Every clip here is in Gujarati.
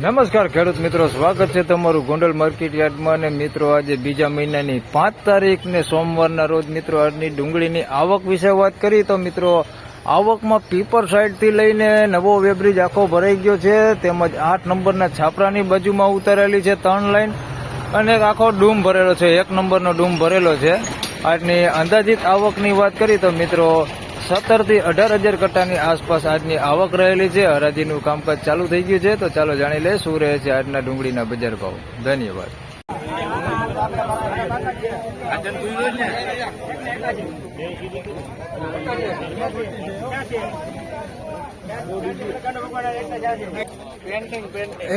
નમસ્કાર, ખેડૂત મિત્રો. સ્વાગત છે તમારું ગોંડલ માર્કેટ યાર્ડમાં અને મિત્રો, આજે બીજા મહિનાની પાંચ તારીખ ને સોમવારના રોજ મિત્રો, આજની ડુંગળીની આવક વિશે વાત કરી તો મિત્રો, આવકમાં પીપર સાઈડથી લઈને નવો વેબ્રિજ આખો ભરાઈ ગયો છે. તેમજ આઠ નંબરના છાપરાની બાજુમાં ઉતારેલી છે ત્રણ લાઈન અને આખો ડૂમ ભરેલો છે. એક નંબરનો ડૂમ ભરેલો છે. આજની અંદાજિત આવકની વાત કરી તો મિત્રો સત્તરથી અઢાર હજાર કટ્ટાની આસપાસ આજની આવક રહેલી છે. હરાજીનું કામકાજ ચાલુ થઈ ગયું છે. તો ચાલો જાણી લે શું રહે છે આજના ડુંગળીના બજાર ભાવ. ધન્યવાદ.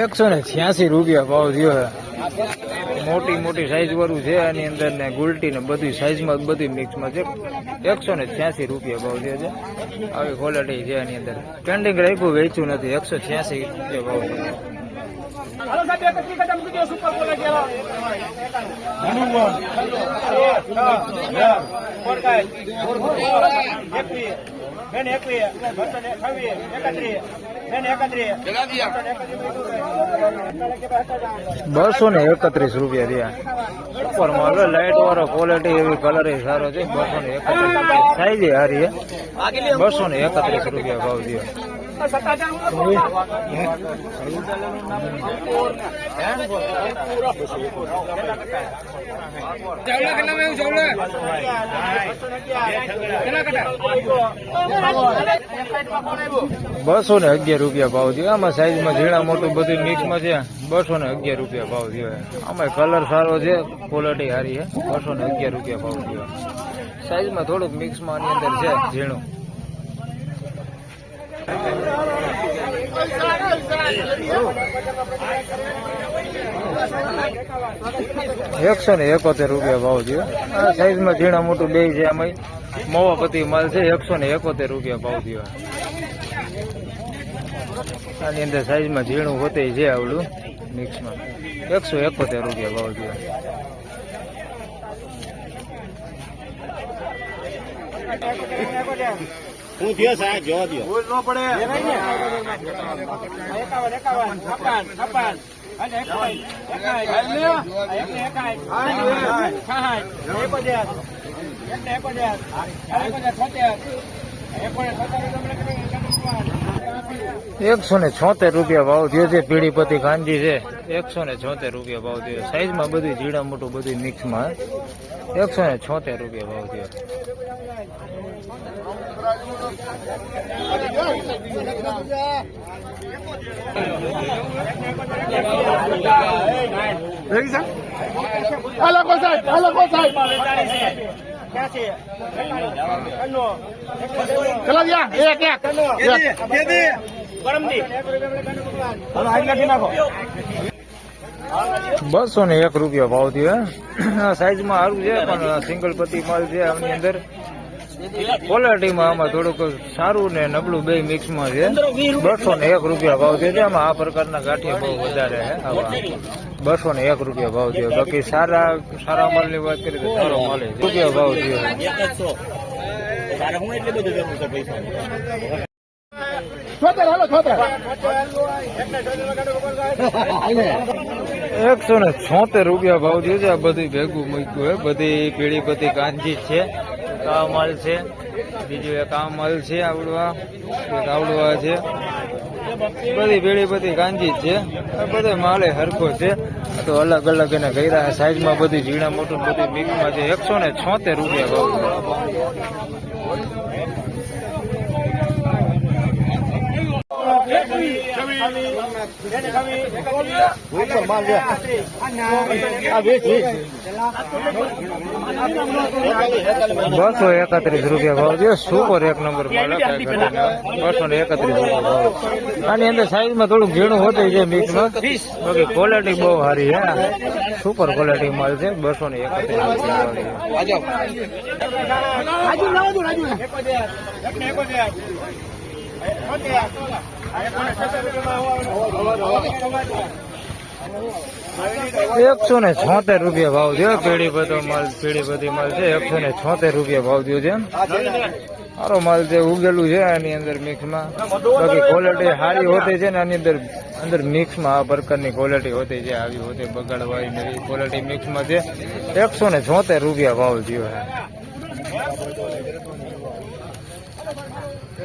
એકસો ને છ્યાસી રૂપિયા ભાવ થયો મોટી મોટી સાઈઝ વાળું છે, આની અંદર ને ગુલટી ને બધી સાઈઝમાં બધી મિક્સમાં છે. એકસો ને છ્યાસી રૂપિયા ભાવ છે આવી ક્વોલિટી છે આની અંદર. ટ્રેન્ડિંગ રાખ્યું વેચ્યું નથી, એકસો છ્યાસી રૂપિયા ભાવ છે. સુપર બસો ને એકત્રીસ રૂપિયા રહ્યા. ઉપર માલ લાઈટ વાળો ક્વોલિટી એવી કલર સારો છે. બસો ને એકત્રીસ સાઈઝ હારી બસો ને એકત્રીસ રૂપિયા ભાવ થયો. બસો ને અગિયાર રૂપિયા ભાવ થયો. આમાં સાઈઝમાં ઝીણા મોટું બધું મિક્સમાં છે. બસો ને અગિયાર રૂપિયા ભાવ થયો આમાં કલર સારો છે ક્વોલિટી સારી છે. બસો ને અગિયાર રૂપિયા ભાવ થયો. સાઈઝમાં થોડુંક મિક્સમાં આની અંદર છે ઝીણું. એકસો ને એકોતેર રૂપિયા ભાવ છે. આ સાઈઝમાં ઝીણા મોટું બે છે આમાં મોવાપતિ માલ છે, એકસો ને એકોતેર રૂપિયા ભાવ થયો. આની અંદર સાઈઝમાં ઝીણું હોતે છે આવડું મિક્સમાં એકસો એકોતેર રૂપિયા ભાવ થયો. હું થયો સાહેબ જવા દો એકાવન એકાવન છોતેર એકસો ને છોતેર રૂપિયા ભાવ થયો છે પીડીપતિ કાંજી છે. એકસો ને છોતેર રૂપિયા ભાવ થયો. સાઈઝમાં બધું જીડા મોટું બધું મિક્સમાં એકસો ને છોતેર રૂપિયા ભાવ થયો. હાલો કો સાહેબ? હાલો કો સાહેબ? ચલો ગયા એક એક. બસો ને એક રૂપિયા ભાવ થયો સાઈઝમાં સારું છે પણ સિંગલ પતિ માલ છે આની અંદર. ક્વોલિટીમાં આમાં થોડુંક સારું ને નબળું બે મિક્સમાં છે. બસો ને એક રૂપિયા ભાવ છે. આમાં આ પ્રકારના ગાંઠિયા બહુ વધારે છે. આવા. બસો ને એક રૂપિયા ભાવ થયો બાકી સારા સારા માલની વાત કરીએ તો સારો માલ છે. રૂપિયા ભાવ છે. એકસો ને છોતેર રૂપિયા ભાવ થયો છે આ બધું ભેગું મૂક્યું હે બધી પીળી બધી કાંજી છે. આ માલ છે. બીજું એક આ માલ છે આવડવા. એક આવડવા છે. બધી પીળી બધી કાંજી છે. બધો માલે હરખો છે. તો અલગ અલગ એને કર્યા. સાઈઝમાં બધી ઝીણા મોટું બધી મિક્સમાં છે એકસો ને છોતેર રૂપિયા ભાવ બસો એકત્રીસ રૂપિયા ભાવ છે. સુપર એક નંબર. બસો ને એકત્રીસ રૂપિયા ભાવ આની અંદર સાઈઝમાં થોડું ઘીણું હોતું છે મિક્સમાં બાકી ક્વોલિટી બહુ સારી છે. સુપર ક્વોલિટી માલ છે. બસો ને એકત્રીસ રૂપિયા ભાવ છે. એકસો ને છોતેર રૂપિયા ભાવ દો પેઢી બધો માલ, પેઢી બધી માલ છે. એકસો ને છોતેર રૂપિયા ભાવ દો છે સારો માલ જે ઉગેલું છે આની અંદર મિક્સમાં. બાકી ક્વોલિટી સારી હોતી છે ને આની અંદર અંદર મિક્સમાં આ પ્રકારની ક્વોલિટી હોતી છે, આવી હોતી બગાડવાળી નવી ક્વોલિટી મિક્સમાં છે. એકસો ને છોતેર રૂપિયા ભાવ થયો છે